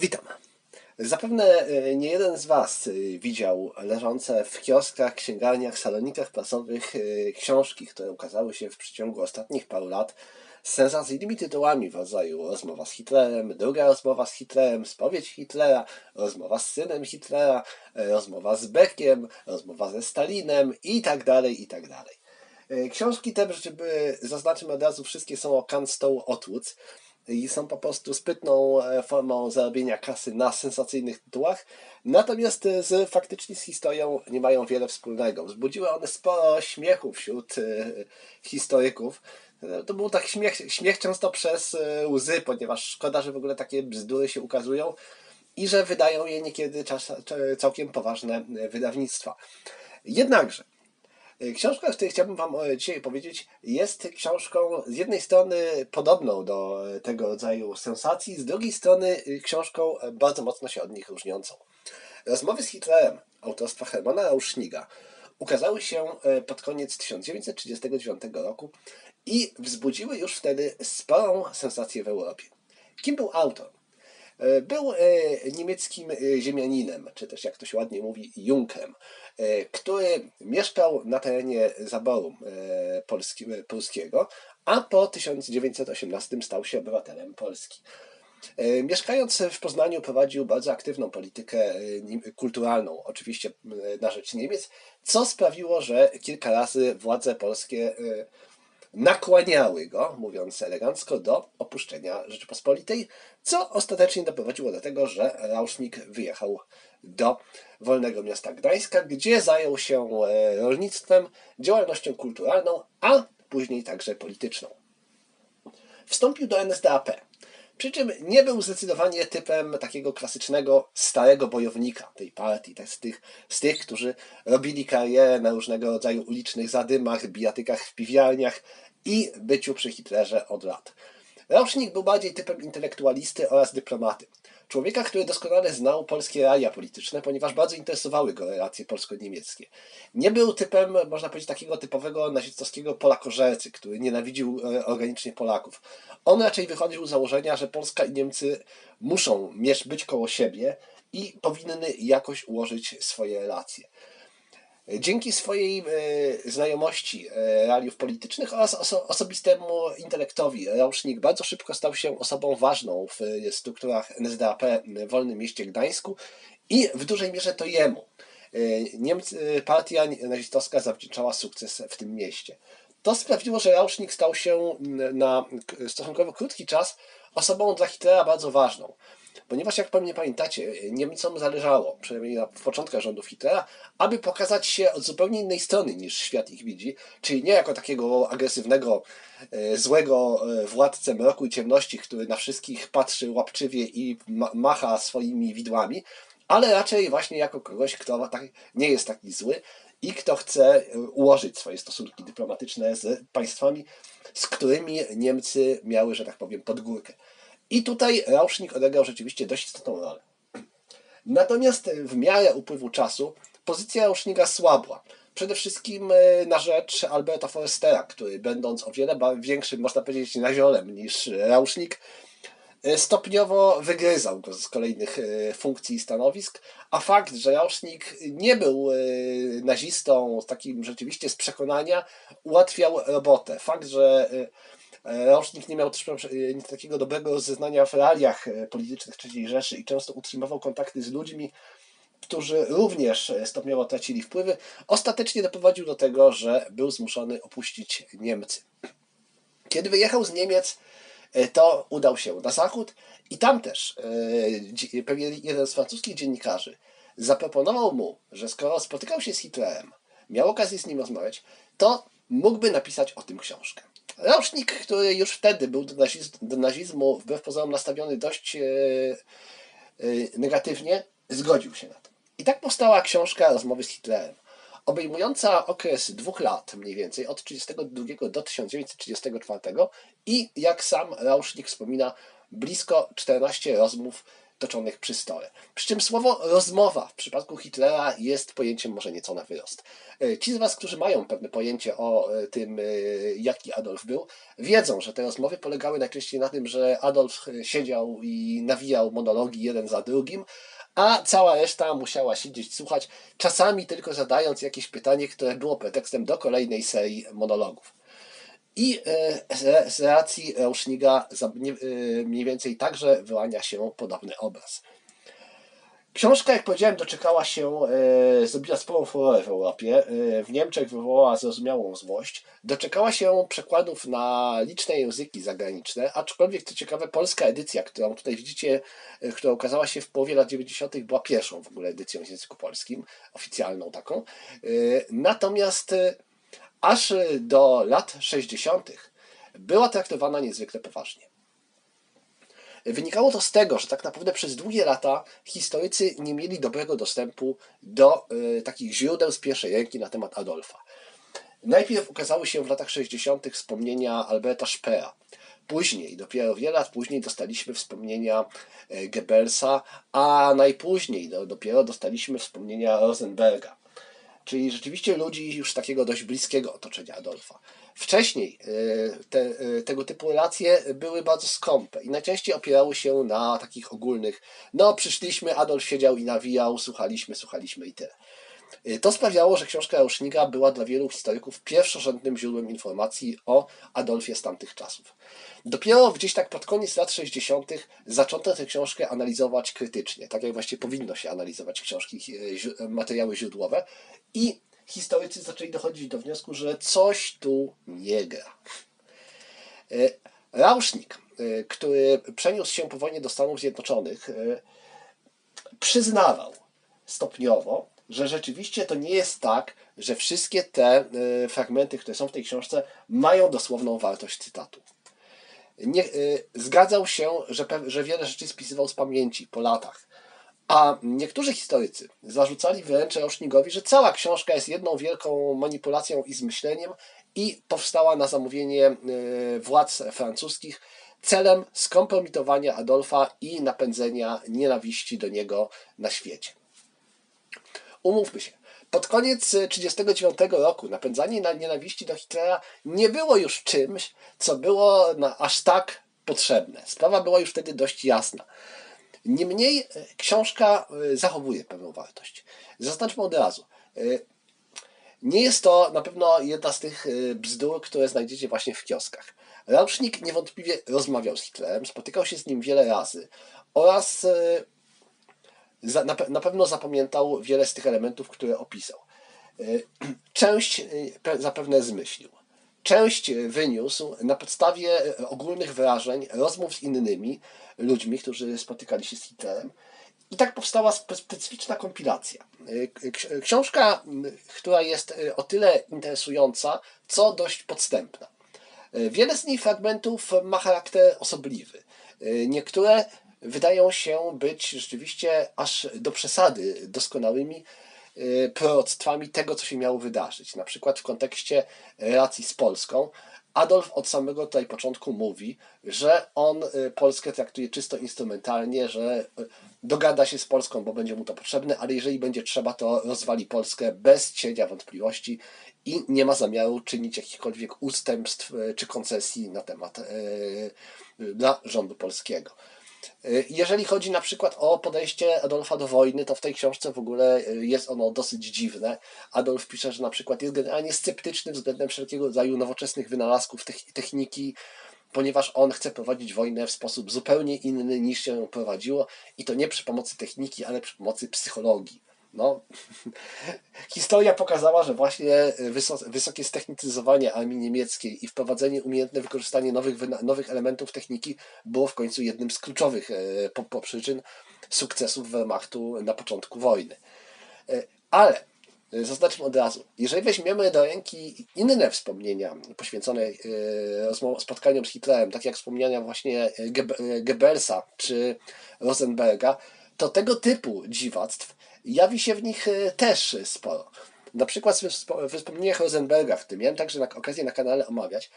Witam. Zapewne e, nie jeden z Was e, widział leżące w kioskach, księgarniach, salonikach prasowych e, książki, które ukazały się w przeciągu ostatnich paru lat z sensacyjnymi tytułami w rodzaju Rozmowa z Hitlerem, Druga rozmowa z Hitlerem, Spowiedź Hitlera, Rozmowa z synem Hitlera, Rozmowa z Beckiem, Rozmowa ze Stalinem i tak dalej, i tak dalej. Książki te, żeby zaznaczymy od razu, wszystkie są o Kanstow Otwoods, i są po prostu spytną e, formą zarobienia kasy na sensacyjnych tytułach, natomiast e, z, faktycznie z historią nie mają wiele wspólnego. Wzbudziły one sporo śmiechu wśród e, historyków. To był tak śmiech, śmiech często przez łzy, ponieważ szkoda, że w ogóle takie bzdury się ukazują i że wydają je niekiedy czas, całkiem poważne wydawnictwa. Jednakże książka, o której chciałbym Wam e, dzisiaj powiedzieć, jest książką z jednej strony podobną do e, tego rodzaju sensacji, z drugiej strony książką bardzo mocno się od nich różniącą. Rozmowy z Hitlerem autorstwa Hermana Rauschniga ukazały się pod koniec 1939 roku i wzbudziły już wtedy sporą sensację w Europie. Kim był autor? E, był e, niemieckim e, ziemianinem, czy też jak to się ładnie mówi, Junkrem, który mieszkał na terenie zaboru polski, polskiego, a po 1918 stał się obywatelem Polski. Mieszkając w Poznaniu prowadził bardzo aktywną politykę kulturalną, oczywiście na rzecz Niemiec, co sprawiło, że kilka razy władze polskie nakłaniały go, mówiąc elegancko, do opuszczenia Rzeczypospolitej, co ostatecznie doprowadziło do tego, że Rauschnik wyjechał do wolnego miasta Gdańska, gdzie zajął się e, rolnictwem, działalnością kulturalną, a później także polityczną. Wstąpił do NSDAP. Przy czym nie był zdecydowanie typem takiego klasycznego starego bojownika tej partii, tak z, tych, z tych, którzy robili karierę na różnego rodzaju ulicznych zadymach, bijatykach w piwiarniach i byciu przy Hitlerze od lat. Rauschnik był bardziej typem intelektualisty oraz dyplomaty. Człowieka, który doskonale znał polskie realia polityczne, ponieważ bardzo interesowały go relacje polsko-niemieckie. Nie był typem, można powiedzieć, takiego typowego nazistowskiego polakożercy, który nienawidził e, organicznie Polaków. On raczej wychodził z założenia, że Polska i Niemcy muszą być koło siebie i powinny jakoś ułożyć swoje relacje. Dzięki swojej e, znajomości e, realiów politycznych oraz oso osobistemu intelektowi Rauschnik bardzo szybko stał się osobą ważną w strukturach NSDAP w Wolnym Mieście Gdańsku i w dużej mierze to jemu. E, Niemcy, partia nazistowska zawdzięczała sukces w tym mieście. To sprawiło, że Rauschnik stał się na stosunkowo krótki czas osobą dla Hitlera bardzo ważną. Ponieważ, jak pewnie pamiętacie, Niemcom zależało, przynajmniej na początkach rządów Hitlera, aby pokazać się od zupełnie innej strony niż świat ich widzi, czyli nie jako takiego agresywnego, e, złego e, władcę mroku i ciemności, który na wszystkich patrzy łapczywie i macha swoimi widłami, ale raczej właśnie jako kogoś, kto tak, nie jest taki zły i kto chce e, ułożyć swoje stosunki dyplomatyczne z państwami, z którymi Niemcy miały, że tak powiem, podgórkę. I tutaj Rauschnik odegrał rzeczywiście dość istotną rolę. Natomiast w miarę upływu czasu pozycja Rauschnika słabła. Przede wszystkim e, na rzecz Alberta Forstera, który będąc o wiele większym, można powiedzieć, naziolem niż Rauschnik, stopniowo wygryzał go z kolejnych e, funkcji i stanowisk, a fakt, że Rauschnik nie był nazistą takim rzeczywiście z przekonania, ułatwiał robotę. Fakt, że Rauschnik nie miał też takiego dobrego rozeznania w realiach e, politycznych III Rzeszy i często utrzymywał kontakty z ludźmi, którzy również e, stopniowo tracili wpływy, ostatecznie doprowadził do tego, że był zmuszony opuścić Niemcy. Kiedy wyjechał z Niemiec, e, to udał się na zachód i tam też pewien jeden z francuskich dziennikarzy zaproponował mu, że skoro spotykał się z Hitlerem, miał okazję z nim rozmawiać, to mógłby napisać o tym książkę. Rocznik, który już wtedy był do, do nazizmu wbrew pozorom nastawiony dość e, e, negatywnie, zgodził się na to. I tak powstała książka Rozmowy z Hitlerem, obejmująca okres dwóch lat mniej więcej, od 1932 do 1934 i jak sam Rauschnik wspomina, blisko 14 rozmów toczonych przy stole. Przy czym słowo rozmowa w przypadku Hitlera jest pojęciem może nieco na wyrost. E, ci z Was, którzy mają pewne pojęcie o e, tym, e, jaki Adolf był, wiedzą, że te rozmowy polegały najczęściej na tym, że Adolf siedział i nawijał monologi jeden za drugim, a cała reszta musiała siedzieć, słuchać, czasami tylko zadając jakieś pytanie, które było pretekstem do kolejnej serii monologów. I z racji Rauschniga mniej więcej także wyłania się podobny obraz. Książka, jak powiedziałem, doczekała się, e, zrobiła sporą furorę w Europie. E, w Niemczech wywołała zrozumiałą złość. Doczekała się przekładów na liczne języki zagraniczne, aczkolwiek co ciekawe, polska edycja, którą tutaj widzicie, e, która ukazała się w połowie lat 90., była pierwszą w ogóle edycją w języku polskim, oficjalną taką. E, natomiast e, aż do lat 60. była traktowana niezwykle poważnie. Wynikało to z tego, że tak naprawdę przez długie lata historycy nie mieli dobrego dostępu do y, takich źródeł z pierwszej ręki na temat Adolfa. Najpierw ukazały się w latach 60. wspomnienia Alberta Speera. Później, dopiero wiele lat później, dostaliśmy wspomnienia e, Goebbelsa, a najpóźniej do, dopiero dostaliśmy wspomnienia Rosenberga. Czyli rzeczywiście ludzi już takiego dość bliskiego otoczenia Adolfa. Wcześniej e, te, e, tego typu relacje były bardzo skąpe i najczęściej opierały się na takich ogólnych, no przyszliśmy, Adolf siedział i nawijał, słuchaliśmy, słuchaliśmy i tyle. E, to sprawiało, że książka Rauschniga była dla wielu historyków pierwszorzędnym źródłem informacji o Adolfie z tamtych czasów. Dopiero gdzieś tak pod koniec lat 60. zaczęto tę książkę analizować krytycznie, tak jak właściwie powinno się analizować książki, materiały źródłowe i historycy zaczęli dochodzić do wniosku, że coś tu nie gra. E, Rauschnik, który przeniósł się po wojnie do Stanów Zjednoczonych, przyznawał stopniowo, że rzeczywiście to nie jest tak, że wszystkie te fragmenty, które są w tej książce, mają dosłowną wartość cytatu. Nie, zgadzał się, że, że wiele rzeczy spisywał z pamięci po latach. A niektórzy historycy zarzucali wręcz Rosznigowi, że cała książka jest jedną wielką manipulacją i zmyśleniem i powstała na zamówienie e, władz francuskich celem skompromitowania Adolfa i napędzenia nienawiści do niego na świecie. Umówmy się, pod koniec 1939 roku napędzanie na nienawiści do Hitlera nie było już czymś, co było aż tak potrzebne. Sprawa była już wtedy dość jasna. Niemniej e, książka e, zachowuje pewną wartość. Zaznaczmy od razu. E, nie jest to na pewno jedna z tych bzdur, które znajdziecie właśnie w kioskach. Rauschnik niewątpliwie rozmawiał z Hitlerem, spotykał się z nim wiele razy oraz na pewno zapamiętał wiele z tych elementów, które opisał. Część zapewne zmyślił. Część wyniósł na podstawie ogólnych wrażeń, rozmów z innymi, ludźmi, którzy spotykali się z Hitlerem. I tak powstała specyficzna kompilacja. Książka, która jest e, o tyle interesująca, co dość podstępna. E, wiele z niej fragmentów ma charakter osobliwy. E, niektóre wydają się być rzeczywiście aż do przesady doskonałymi proroctwami tego, co się miało wydarzyć. Na przykład w kontekście relacji z Polską, Adolf od samego tutaj początku mówi, że on y, Polskę traktuje czysto instrumentalnie, że y, dogada się z Polską, bo będzie mu to potrzebne, ale jeżeli będzie trzeba, to rozwali Polskę bez cienia wątpliwości i nie ma zamiaru czynić jakichkolwiek ustępstw czy koncesji na temat dla rządu polskiego. Y, jeżeli chodzi na przykład o podejście Adolfa do wojny, to w tej książce w ogóle y, jest ono dosyć dziwne. Adolf pisze, że na przykład jest generalnie sceptyczny względem wszelkiego rodzaju nowoczesnych wynalazków techniki, ponieważ on chce prowadzić wojnę w sposób zupełnie inny niż się ją prowadziło i to nie przy pomocy techniki, ale przy pomocy psychologii. No, historia pokazała, że właśnie wysokie ztechnicyzowanie armii niemieckiej i wprowadzenie umiejętne wykorzystanie nowych, nowych elementów techniki było w końcu jednym z kluczowych e, po, po przyczyn sukcesów Wehrmachtu na początku wojny. E, ale zaznaczmy od razu, jeżeli weźmiemy do ręki inne wspomnienia poświęcone spotkaniom z Hitlerem, tak jak wspomnienia właśnie Goebbelsa czy Rosenberga, to tego typu dziwactw jawi się w nich e, też sporo. Na przykład w wspomnieniach Rosenberga, w tym miałem także na, okazję na kanale omawiać,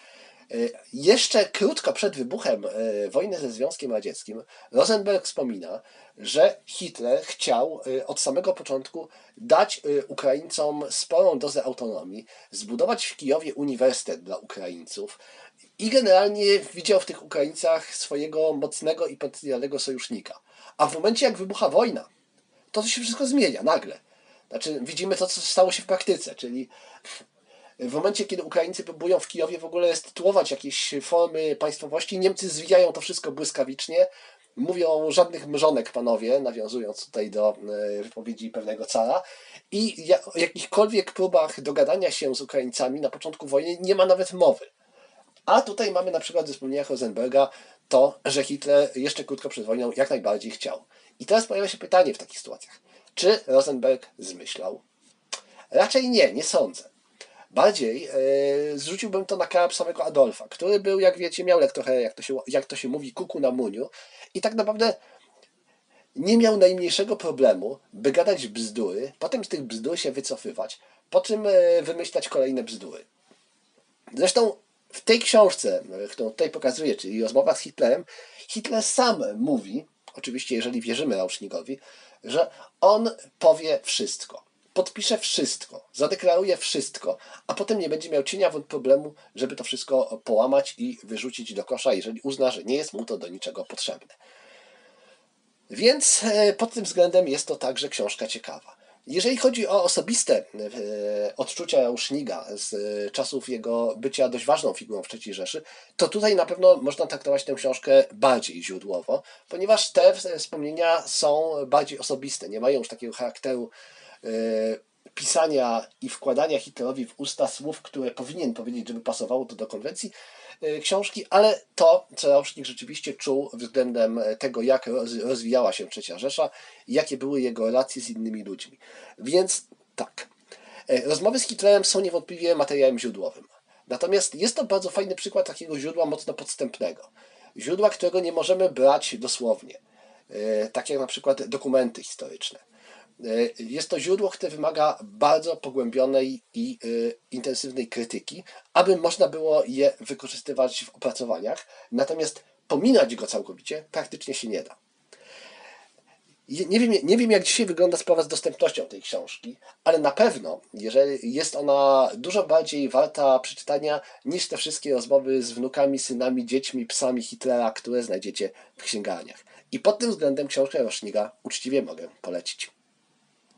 Jeszcze krótko przed wybuchem e, wojny ze Związkiem Radzieckim Rosenberg wspomina, że Hitler chciał od samego początku dać Ukraińcom sporą dozę autonomii, zbudować w Kijowie uniwersytet dla Ukraińców i generalnie widział w tych Ukraińcach swojego mocnego i potencjalnego sojusznika. A w momencie, jak wybucha wojna, to się wszystko zmienia nagle. Znaczy, widzimy to, co stało się w praktyce, czyli w momencie, kiedy Ukraińcy próbują w Kijowie w ogóle stytułować jakieś formy państwowości, Niemcy zwijają to wszystko błyskawicznie, mówią żadnych mrzonek, panowie, nawiązując tutaj do e, wypowiedzi pewnego cara, i o jakichkolwiek próbach dogadania się z Ukraińcami na początku wojny nie ma nawet mowy. A tutaj mamy na przykład ze wspomnieniach Rosenberga to, że Hitler jeszcze krótko przed wojną jak najbardziej chciał. I teraz pojawia się pytanie w takich sytuacjach. Czy Rosenberg zmyślał? Raczej nie, nie sądzę. Bardziej e, zrzuciłbym to na karp samego Adolfa, który był, jak wiecie, miał trochę, jak to, się, jak to się mówi, kuku na muniu i tak naprawdę nie miał najmniejszego problemu, by gadać bzdury, potem z tych bzdur się wycofywać, po czym e, wymyślać kolejne bzdury. Zresztą w tej książce, e, którą tutaj pokazuję, czyli rozmowa z Hitlerem, Hitler sam mówi, oczywiście jeżeli wierzymy Rauschnigowi, że on powie wszystko podpisze wszystko, zadeklaruje wszystko, a potem nie będzie miał cienia problemu, żeby to wszystko połamać i wyrzucić do kosza, jeżeli uzna, że nie jest mu to do niczego potrzebne. Więc e, pod tym względem jest to także książka ciekawa. Jeżeli chodzi o osobiste e, odczucia Rauschniga z czasów jego bycia dość ważną figurą w III Rzeszy, to tutaj na pewno można traktować tę książkę bardziej źródłowo, ponieważ te wspomnienia są bardziej osobiste, nie mają już takiego charakteru E, pisania i wkładania Hitlerowi w usta słów, które powinien powiedzieć, żeby pasowało to do konwencji. e, książki, ale to, co Rauschnik rzeczywiście czuł względem tego, jak rozwijała się Trzecia Rzesza i jakie były jego relacje z innymi ludźmi. Więc tak, e, rozmowy z Hitlerem są niewątpliwie materiałem źródłowym. Natomiast jest to bardzo fajny przykład takiego źródła mocno podstępnego. Źródła, którego nie możemy brać dosłownie. Tak jak na przykład dokumenty historyczne E, jest to źródło, które wymaga bardzo pogłębionej i e, intensywnej krytyki, aby można było je wykorzystywać w opracowaniach, natomiast pominąć go całkowicie praktycznie się nie da. Nie wiem, nie wiem, jak dzisiaj wygląda sprawa z dostępnością tej książki, ale na pewno, jeżeli jest ona dużo bardziej warta przeczytania niż te wszystkie rozmowy z wnukami, synami, dziećmi, psami Hitlera, które znajdziecie w księgarniach. I pod tym względem książkę Roszniga uczciwie mogę polecić.